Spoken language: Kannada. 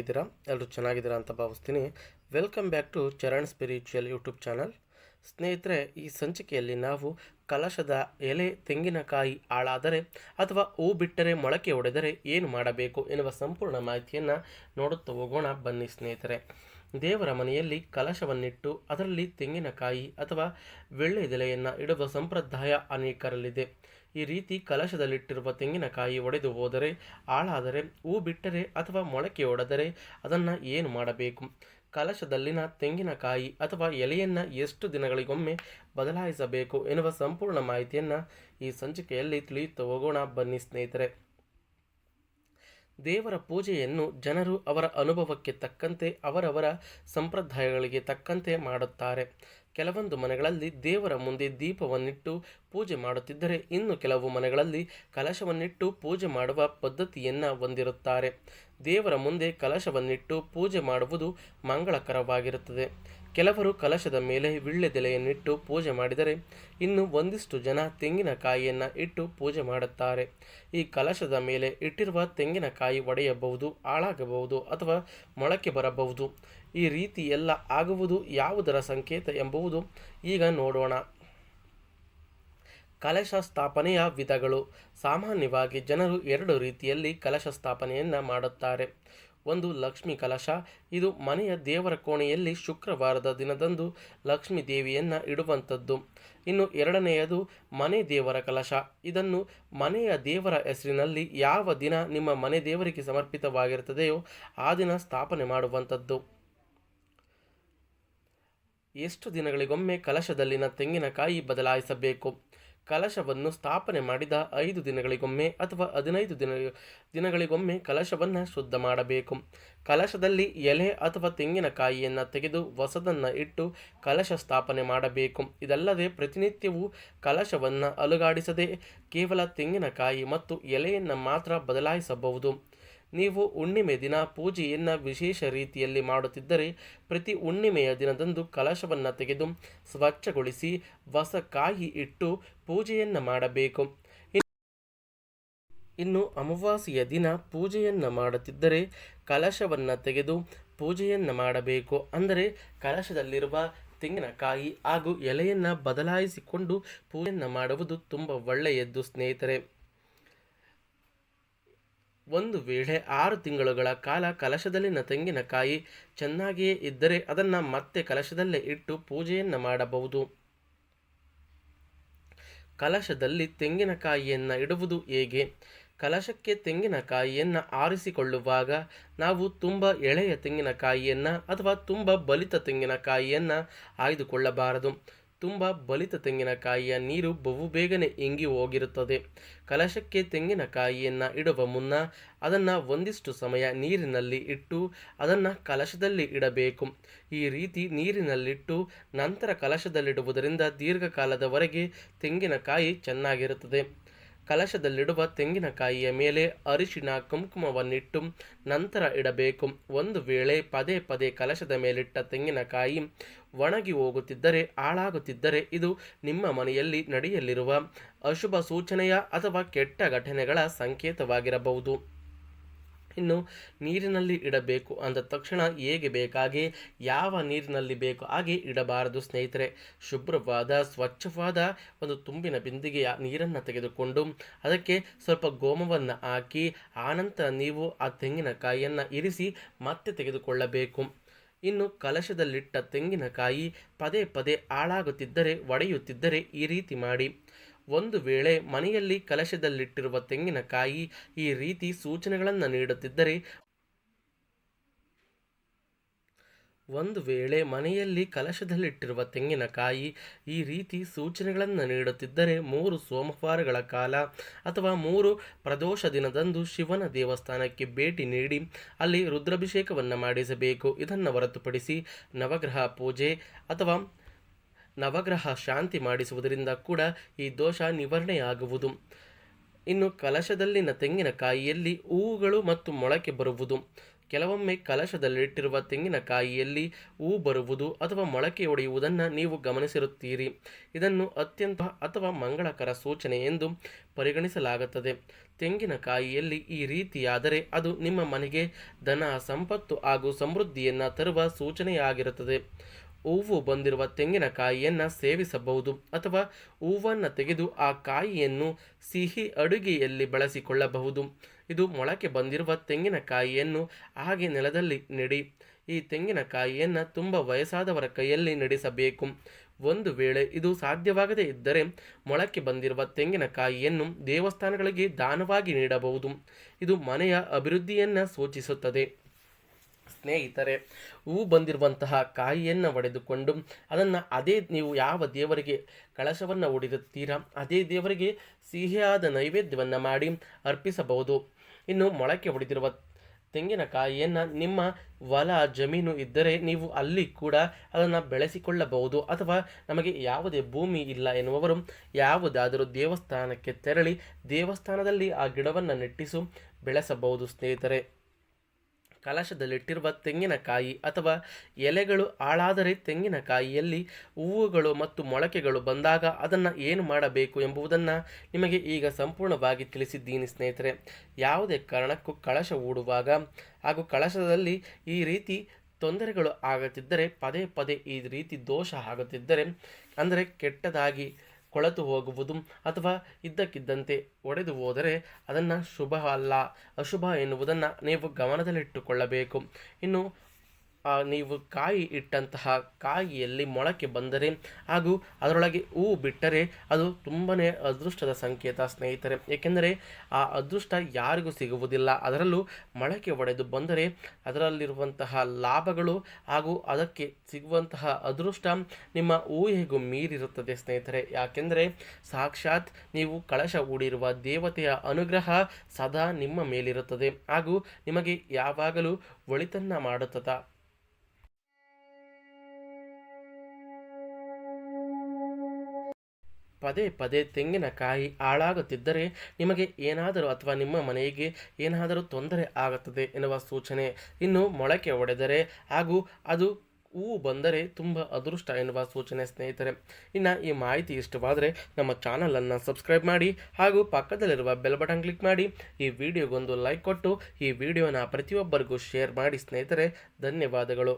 ಹೇಗಿದ್ದೀರಾ? ಎಲ್ಲರೂ ಚೆನ್ನಾಗಿದ್ದೀರಾ ಅಂತ ಭಾವಿಸ್ತೀನಿ. Welcome back to Charan spiritual YouTube channel ಸ್ನೇಹಿತರೆ, ಈ ಸಂಚಿಕೆಯಲ್ಲಿ ನಾವು ಕಲಶದ ಎಲೆ, ತೆಂಗಿನಕಾಯಿ ಹಾಳಾದರೆ ಅಥವಾ ಹೂ ಬಿಟ್ಟರೆ ಮೊಳಕೆ ಒಡೆದರೆ ಏನು ಮಾಡಬೇಕು ಎನ್ನುವ ಸಂಪೂರ್ಣ ಮಾಹಿತಿಯನ್ನು ನೋಡುತ್ತಾ ಹೋಗೋಣ. ಬನ್ನಿ ಸ್ನೇಹಿತರೆ. ದೇವರ ಮನೆಯಲ್ಲಿ ಕಲಶವನ್ನಿಟ್ಟು ಅದರಲ್ಲಿ ತೆಂಗಿನಕಾಯಿ ಅಥವಾ ವೆಳ್ಳೆದೆಲೆಯನ್ನು ಇಡುವ ಸಂಪ್ರದಾಯ ಅನೇಕರಲ್ಲಿದೆ. ಈ ರೀತಿ ಕಲಶದಲ್ಲಿಟ್ಟಿರುವ ತೆಂಗಿನಕಾಯಿ ಒಡೆದು ಹೋದರೆ ಹಾಳಾದರೆ, ಹೂ ಬಿಟ್ಟರೆ ಅಥವಾ ಮೊಳಕೆ ಒಡೆದರೆ ಅದನ್ನು ಏನು ಮಾಡಬೇಕು? ಕಲಶದಲ್ಲಿನ ತೆಂಗಿನಕಾಯಿ ಅಥವಾ ಎಲೆಯನ್ನು ಎಷ್ಟು ದಿನಗಳಿಗೊಮ್ಮೆ ಬದಲಾಯಿಸಬೇಕು ಎನ್ನುವ ಸಂಪೂರ್ಣ ಮಾಹಿತಿಯನ್ನು ಈ ಸಂಚಿಕೆಯಲ್ಲಿ ತಿಳಿಯುತ್ತಾ ಹೋಗೋಣ. ಬನ್ನಿ ಸ್ನೇಹಿತರೆ. ದೇವರ ಪೂಜೆಯನ್ನು ಜನರು ಅವರ ಅನುಭವಕ್ಕೆ ತಕ್ಕಂತೆ, ಅವರವರ ಸಂಪ್ರದಾಯಗಳಿಗೆ ತಕ್ಕಂತೆ ಮಾಡುತ್ತಾರೆ. ಕೆಲವೊಂದು ಮನೆಗಳಲ್ಲಿ ದೇವರ ಮುಂದೆ ದೀಪವನ್ನಿಟ್ಟು ಪೂಜೆ ಮಾಡುತ್ತಿದ್ದರೆ ಇನ್ನು ಕೆಲವು ಮನೆಗಳಲ್ಲಿ ಕಲಶವನ್ನಿಟ್ಟು ಪೂಜೆ ಮಾಡುವ ಪದ್ಧತಿಯನ್ನು ಹೊಂದಿರುತ್ತಾರೆ. ದೇವರ ಮುಂದೆ ಕಲಶವನ್ನಿಟ್ಟು ಪೂಜೆ ಮಾಡುವುದು ಮಂಗಳಕರವಾಗಿರುತ್ತದೆ. ಕೆಲವರು ಕಲಶದ ಮೇಲೆ ವಿಳ್ಳೆದೆಲೆಯನ್ನಿಟ್ಟು ಪೂಜೆ ಮಾಡಿದರೆ ಇನ್ನು ಒಂದಿಷ್ಟು ಜನ ತೆಂಗಿನಕಾಯಿಯನ್ನು ಇಟ್ಟು ಪೂಜೆ ಮಾಡುತ್ತಾರೆ. ಈ ಕಲಶದ ಮೇಲೆ ಇಟ್ಟಿರುವ ತೆಂಗಿನಕಾಯಿ ಒಡೆಯಬಹುದು, ಹಾಳಾಗಬಹುದು ಅಥವಾ ಮೊಳಕೆ ಬರಬಹುದು. ಈ ರೀತಿ ಎಲ್ಲ ಆಗುವುದು ಯಾವುದರ ಸಂಕೇತ ಎಂಬುವುದು ಈಗ ನೋಡೋಣ. ಕಲಶ ಸ್ಥಾಪನೆಯ ವಿಧಗಳು. ಸಾಮಾನ್ಯವಾಗಿ ಜನರು ಎರಡು ರೀತಿಯಲ್ಲಿ ಕಲಶ ಸ್ಥಾಪನೆಯನ್ನು ಮಾಡುತ್ತಾರೆ. ಒಂದು ಲಕ್ಷ್ಮಿ ಕಲಶ. ಇದು ಮನೆಯ ದೇವರ ಕೋಣೆಯಲ್ಲಿ ಶುಕ್ರವಾರದ ದಿನದಂದು ಲಕ್ಷ್ಮೀ ದೇವಿಯನ್ನು ಇಡುವಂಥದ್ದು. ಇನ್ನು ಎರಡನೆಯದು ಮನೆ ದೇವರ ಕಲಶ. ಇದನ್ನು ಮನೆಯ ದೇವರ ಹೆಸರಿನಲ್ಲಿ ಯಾವ ದಿನ ನಿಮ್ಮ ಮನೆ ದೇವರಿಗೆ ಸಮರ್ಪಿತವಾಗಿರುತ್ತದೆಯೋ ಆ ದಿನ ಸ್ಥಾಪನೆ ಮಾಡುವಂಥದ್ದು. ಎಷ್ಟು ದಿನಗಳಿಗೊಮ್ಮೆ ಕಲಶದಲ್ಲಿನ ತೆಂಗಿನಕಾಯಿ ಬದಲಾಯಿಸಬೇಕು? ಕಲಶವನ್ನು ಸ್ಥಾಪನೆ ಮಾಡಿದ ಐದು ದಿನಗಳಿಗೊಮ್ಮೆ ಅಥವಾ ಹದಿನೈದು ದಿನ, ದಿನಗಳಿಗೊಮ್ಮೆ ಕಲಶವನ್ನು ಶುದ್ಧ ಮಾಡಬೇಕು. ಕಲಶದಲ್ಲಿ ಎಲೆ ಅಥವಾ ತೆಂಗಿನಕಾಯಿಯನ್ನು ತೆಗೆದು ಹೊಸದನ್ನು ಇಟ್ಟು ಕಲಶ ಸ್ಥಾಪನೆ ಮಾಡಬೇಕು. ಇದಲ್ಲದೆ ಪ್ರತಿನಿತ್ಯವೂ ಕಲಶವನ್ನು ಅಲುಗಾಡಿಸದೆ ಕೇವಲ ತೆಂಗಿನಕಾಯಿ ಮತ್ತು ಎಲೆಯನ್ನು ಮಾತ್ರ ಬದಲಾಯಿಸಬಹುದು. ನೀವು ಹುಣ್ಣಿಮೆ ದಿನ ಪೂಜೆಯನ್ನು ವಿಶೇಷ ರೀತಿಯಲ್ಲಿ ಮಾಡುತ್ತಿದ್ದರೆ ಪ್ರತಿ ಹುಣ್ಣಿಮೆಯ ದಿನದಂದು ಕಲಶವನ್ನು ತೆಗೆದು ಸ್ವಚ್ಛಗೊಳಿಸಿ ಹೊಸ ಕಾಯಿ ಇಟ್ಟು ಪೂಜೆಯನ್ನು ಮಾಡಬೇಕು. ಇನ್ನು ಅಮಾವಾಸ್ಯೆಯ ದಿನ ಪೂಜೆಯನ್ನು ಮಾಡುತ್ತಿದ್ದರೆ ಕಲಶವನ್ನು ತೆಗೆದು ಪೂಜೆಯನ್ನು ಮಾಡಬೇಕು. ಅಂದರೆ ಕಲಶದಲ್ಲಿರುವ ತೆಂಗಿನಕಾಯಿ ಹಾಗೂ ಎಲೆಯನ್ನು ಬದಲಾಯಿಸಿಕೊಂಡು ಪೂಜೆಯನ್ನು ಮಾಡುವುದು ತುಂಬ ಒಳ್ಳೆಯದ್ದು ಸ್ನೇಹಿತರೆ. ಒಂದು ವೇಳೆ ಆರು ತಿಂಗಳುಗಳ ಕಾಲ ಕಲಶದಲ್ಲಿನ ತೆಂಗಿನಕಾಯಿ ಚೆನ್ನಾಗಿಯೇ ಇದ್ದರೆ ಅದನ್ನು ಮತ್ತೆ ಕಲಶದಲ್ಲೇ ಇಟ್ಟು ಪೂಜೆಯನ್ನು ಮಾಡಬಹುದು. ಕಲಶದಲ್ಲಿ ತೆಂಗಿನಕಾಯಿಯನ್ನು ಇಡುವುದು ಹೇಗೆ? ಕಲಶಕ್ಕೆ ತೆಂಗಿನಕಾಯಿಯನ್ನು ಆರಿಸಿಕೊಳ್ಳುವಾಗ ನಾವು ತುಂಬ ಎಳೆಯ ತೆಂಗಿನಕಾಯಿಯನ್ನು ಅಥವಾ ತುಂಬ ಬಲಿತ ತೆಂಗಿನಕಾಯಿಯನ್ನು ಆಯ್ದುಕೊಳ್ಳಬಾರದು. ತುಂಬ ಬಲಿತ ತೆಂಗಿನಕಾಯಿಯ ನೀರು ಬಹು ಬೇಗನೆ ಇಂಗಿ ಹೋಗಿರುತ್ತದೆ. ಕಲಶಕ್ಕೆ ತೆಂಗಿನಕಾಯಿಯನ್ನು ಇಡುವ ಮುನ್ನ ಅದನ್ನು ಒಂದಿಷ್ಟು ಸಮಯ ನೀರಿನಲ್ಲಿ ಇಟ್ಟು ಅದನ್ನು ಕಲಶದಲ್ಲಿ ಇಡಬೇಕು. ಈ ರೀತಿ ನೀರಿನಲ್ಲಿಟ್ಟು ನಂತರ ಕಲಶದಲ್ಲಿಡುವುದರಿಂದ ದೀರ್ಘಕಾಲದವರೆಗೆ ತೆಂಗಿನಕಾಯಿ ಚೆನ್ನಾಗಿರುತ್ತದೆ. ಕಲಶದಲ್ಲಿಡುವ ತೆಂಗಿನಕಾಯಿಯ ಮೇಲೆ ಅರಿಶಿನ ಕುಂಕುಮವನ್ನಿಟ್ಟು ನಂತರ ಇಡಬೇಕು. ಒಂದು ವೇಳೆ ಪದೇ ಪದೇ ಕಲಶದ ಮೇಲಿಟ್ಟ ತೆಂಗಿನಕಾಯಿ ಒಣಗಿ ಹೋಗುತ್ತಿದ್ದರೆ, ಹಾಳಾಗುತ್ತಿದ್ದರೆ ಇದು ನಿಮ್ಮ ಮನೆಯಲ್ಲಿ ನಡೆಯಲಿರುವ ಅಶುಭ ಸೂಚನೆಯ ಅಥವಾ ಕೆಟ್ಟ ಘಟನೆಗಳ ಸಂಕೇತವಾಗಿರಬಹುದು. ಇನ್ನು ನೀರಿನಲ್ಲಿ ಇಡಬೇಕು ಅಂದ ತಕ್ಷಣ ಹೇಗೆ ಬೇಕಾಗಿ ಯಾವ ನೀರಿನಲ್ಲಿ ಬೇಕು ಹಾಗೆ ಇಡಬಾರದು ಸ್ನೇಹಿತರೆ. ಶುಭ್ರವಾದ, ಸ್ವಚ್ಛವಾದ ಒಂದು ತುಂಬಿನ ಬಿಂದಿಗೆಯ ನೀರನ್ನು ತೆಗೆದುಕೊಂಡು ಅದಕ್ಕೆ ಸ್ವಲ್ಪ ಗೋಮವನ್ನು ಹಾಕಿ ಆನಂತರ ನೀವು ಆ ತೆಂಗಿನಕಾಯಿಯನ್ನು ಇರಿಸಿ ಮತ್ತೆ ತೆಗೆದುಕೊಳ್ಳಬೇಕು. ಇನ್ನು ಕಲಶದಲ್ಲಿಟ್ಟ ತೆಂಗಿನಕಾಯಿ ಪದೇ ಪದೇ ಹಾಳಾಗುತ್ತಿದ್ದರೆ, ಒಡೆಯುತ್ತಿದ್ದರೆ ಈ ರೀತಿ ಮಾಡಿ. ಒಂದು ವೇಳೆ ಮನೆಯಲ್ಲಿ ಕಲಶದಲ್ಲಿಟ್ಟಿರುವ ತೆಂಗಿನಕಾಯಿ ಈ ರೀತಿ ಸೂಚನೆಗಳನ್ನು ನೀಡುತ್ತಿದ್ದರೆ, ಒಂದು ವೇಳೆ ಮನೆಯಲ್ಲಿ ಕಲಶದಲ್ಲಿಟ್ಟಿರುವ ತೆಂಗಿನಕಾಯಿ ಈ ರೀತಿ ಸೂಚನೆಗಳನ್ನು ನೀಡುತ್ತಿದ್ದರೆ, ಮೂರು ಸೋಮವಾರಗಳ ಕಾಲ ಅಥವಾ ಮೂರು ಪ್ರದೋಷ ದಿನದಂದು ಶಿವನ ದೇವಸ್ಥಾನಕ್ಕೆ ಭೇಟಿ ನೀಡಿ ಅಲ್ಲಿ ರುದ್ರಾಭಿಷೇಕವನ್ನು ಮಾಡಿಸಬೇಕು. ಇದನ್ನು ಹೊರತುಪಡಿಸಿ ನವಗ್ರಹ ಪೂಜೆ ಅಥವಾ ನವಗ್ರಹ ಶಾಂತಿ ಮಾಡಿಸುವುದರಿಂದ ಕೂಡ ಈ ದೋಷ ನಿವಾರಣೆಯಾಗುವುದು. ಇನ್ನು ಕಲಶದಲ್ಲಿನ ತೆಂಗಿನಕಾಯಿಯಲ್ಲಿ ಹೂವುಗಳು ಮತ್ತು ಮೊಳಕೆ ಬರುವುದು. ಕೆಲವೊಮ್ಮೆ ಕಲಶದಲ್ಲಿಟ್ಟಿರುವ ತೆಂಗಿನಕಾಯಿಯಲ್ಲಿ ಹೂ ಬರುವುದು ಅಥವಾ ಮೊಳಕೆ ಒಡೆಯುವುದನ್ನು ನೀವು ಗಮನಿಸಿರುತ್ತೀರಿ. ಇದನ್ನು ಅತ್ಯಂತ ಅಥವಾ ಮಂಗಳಕರ ಸೂಚನೆ ಎಂದು ಪರಿಗಣಿಸಲಾಗುತ್ತದೆ. ತೆಂಗಿನಕಾಯಿಯಲ್ಲಿ ಈ ರೀತಿಯಾದರೆ ಅದು ನಿಮ್ಮ ಮನೆಗೆ ಧನ, ಸಂಪತ್ತು ಹಾಗೂ ಸಮೃದ್ಧಿಯನ್ನು ತರುವ ಸೂಚನೆಯಾಗಿರುತ್ತದೆ. ಹೂವು ಬಂದಿರುವ ತೆಂಗಿನಕಾಯಿಯನ್ನು ಸೇವಿಸಬಹುದು ಅಥವಾ ಹೂವನ್ನು ತೆಗೆದು ಆ ಕಾಯಿಯನ್ನು ಸಿಹಿ ಅಡುಗೆಯಲ್ಲಿ ಬಳಸಿಕೊಳ್ಳಬಹುದು. ಇದು ಮೊಳಕೆ ಬಂದಿರುವ ತೆಂಗಿನಕಾಯಿಯನ್ನು ಹಾಗೆ ನೆಲದಲ್ಲಿ ನೆಡಿ. ಈ ತೆಂಗಿನಕಾಯಿಯನ್ನು ತುಂಬ ವಯಸ್ಸಾದವರ ಕೈಯಲ್ಲಿ ನಡೆಸಬೇಕು. ಒಂದು ವೇಳೆ ಇದು ಸಾಧ್ಯವಾಗದೇ ಇದ್ದರೆ ಮೊಳಕೆ ಬಂದಿರುವ ತೆಂಗಿನಕಾಯಿಯನ್ನು ದೇವಸ್ಥಾನಗಳಿಗೆ ದಾನವಾಗಿ ನೀಡಬಹುದು. ಇದು ಮನೆಯ ಅಭಿವೃದ್ಧಿಯನ್ನು ಸೂಚಿಸುತ್ತದೆ. ಸ್ನೇಹಿತರೆ, ಹೂ ಬಂದಿರುವಂತಹ ಕಾಯಿಯನ್ನು ಒಡೆದುಕೊಂಡು ಅದನ್ನು ಅದೇ ನೀವು ಯಾವ ದೇವರಿಗೆ ಕಳಶವನ್ನು ಹೊಡೆಯುತ್ತೀರಾ ಅದೇ ದೇವರಿಗೆ ಸಿಹಿಯಾದ ನೈವೇದ್ಯವನ್ನು ಮಾಡಿ ಅರ್ಪಿಸಬಹುದು. ಇನ್ನು ಮೊಳಕೆ ಹೊಡೆದಿರುವ ತೆಂಗಿನಕಾಯಿಯನ್ನು ನಿಮ್ಮ ಹೊಲ, ಜಮೀನು ಇದ್ದರೆ ನೀವು ಅಲ್ಲಿ ಕೂಡ ಅದನ್ನು ಬೆಳೆಸಿಕೊಳ್ಳಬಹುದು. ಅಥವಾ ನಮಗೆ ಯಾವುದೇ ಭೂಮಿ ಇಲ್ಲ ಎನ್ನುವರು ಯಾವುದಾದರೂ ದೇವಸ್ಥಾನಕ್ಕೆ ತೆರಳಿ ದೇವಸ್ಥಾನದಲ್ಲಿ ಆ ಗಿಡವನ್ನು ನೆಟ್ಟಿಸು ಬೆಳೆಸಬಹುದು ಸ್ನೇಹಿತರೆ. ಕಲಶದಲ್ಲಿಟ್ಟಿರುವ ತೆಂಗಿನಕಾಯಿ ಅಥವಾ ಎಲೆಗಳು ಹಾಳಾದರೆ ತೆಂಗಿನಕಾಯಿಯಲ್ಲಿ ಹೂವುಗಳು ಮತ್ತು ಮೊಳಕೆಗಳು ಬಂದಾಗ ಅದನ್ನು ಏನು ಮಾಡಬೇಕು ಎಂಬುದನ್ನು ನಿಮಗೆ ಈಗ ಸಂಪೂರ್ಣವಾಗಿ ತಿಳಿಸಿದ್ದೀನಿ ಸ್ನೇಹಿತರೆ. ಯಾವುದೇ ಕಾರಣಕ್ಕೂ ಕಳಶ ಹೂಡುವಾಗ ಹಾಗೂ ಕಳಶದಲ್ಲಿ ಈ ರೀತಿ ತೊಂದರೆಗಳು ಆಗುತ್ತಿದ್ದರೆ ಪದೇ ಪದೇ ಈ ರೀತಿ ದೋಷ ಆಗುತ್ತಿದ್ದರೆ ಅಂದರೆ ಕೆಟ್ಟದಾಗಿ ಕೊಳೆತು ಹೋಗುವುದು ಅಥವಾ ಇದ್ದಕ್ಕಿದ್ದಂತೆ ಒಡೆದು ಹೋದರೆ ಅದನ್ನು ಶುಭ ಅಲ್ಲ. ಅಶುಭ ಎನ್ನುವುದನ್ನು ನೀವು ಗಮನದಲ್ಲಿಟ್ಟುಕೊಳ್ಳಬೇಕು. ಇನ್ನು ನೀವು ಕಾಯಿ ಇಟ್ಟಂತಹ ಕಾಯಿಯಲ್ಲಿ ಮೊಳಕೆ ಬಂದರೆ ಹಾಗೂ ಅದರೊಳಗೆ ಹೂ ಬಿಟ್ಟರೆ ಅದು ತುಂಬಾ ಅದೃಷ್ಟದ ಸಂಕೇತ, ಸ್ನೇಹಿತರೆ. ಏಕೆಂದರೆ ಆ ಅದೃಷ್ಟ ಯಾರಿಗೂ ಸಿಗುವುದಿಲ್ಲ. ಅದರಲ್ಲೂ ಮೊಳಕೆ ಒಡೆದು ಬಂದರೆ ಅದರಲ್ಲಿರುವಂತಹ ಲಾಭಗಳು ಹಾಗೂ ಅದಕ್ಕೆ ಸಿಗುವಂತಹ ಅದೃಷ್ಟ ನಿಮ್ಮ ಊಹೆಗೂ ಮೀರಿರುತ್ತದೆ, ಸ್ನೇಹಿತರೆ. ಯಾಕೆಂದರೆ ಸಾಕ್ಷಾತ್ ನೀವು ಕಳಶ ಹೂಡಿರುವ ದೇವತೆಯ ಅನುಗ್ರಹ ಸದಾ ನಿಮ್ಮ ಮೇಲಿರುತ್ತದೆ ಹಾಗೂ ನಿಮಗೆ ಯಾವಾಗಲೂ ಒಳಿತನ್ನ ಮಾಡುತ್ತದೆ. ಪದೇ ಪದೇ ತೆಂಗಿನಕಾಯಿ ಹಾಳಾಗುತ್ತಿದ್ದರೆ ನಿಮಗೆ ಏನಾದರೂ ಅಥವಾ ನಿಮ್ಮ ಮನೆಗೆ ಏನಾದರೂ ತೊಂದರೆ ಆಗುತ್ತದೆ ಎನ್ನುವ ಸೂಚನೆ ಇನ್ನು ಮೊಳಕೆ ಒಡೆದರೆ ಹಾಗೂ ಅದು ಹೂವು ಬಂದರೆ ತುಂಬ ಅದೃಷ್ಟ ಎನ್ನುವ ಸೂಚನೆ ಸ್ನೇಹಿತರೆ. ಇನ್ನು ಈ ಮಾಹಿತಿ ಇಷ್ಟವಾದರೆ ನಮ್ಮ ಚಾನಲನ್ನು ಸಬ್ಸ್ಕ್ರೈಬ್ ಮಾಡಿ ಹಾಗೂ ಪಕ್ಕದಲ್ಲಿರುವ ಬೆಲ್ ಬಟನ್ ಕ್ಲಿಕ್ ಮಾಡಿ. ಈ ವಿಡಿಯೋಗೊಂದು ಲೈಕ್ ಕೊಟ್ಟು ಈ ವಿಡಿಯೋನ ಪ್ರತಿಯೊಬ್ಬರಿಗೂ ಶೇರ್ ಮಾಡಿ ಸ್ನೇಹಿತರೆ. ಧನ್ಯವಾದಗಳು.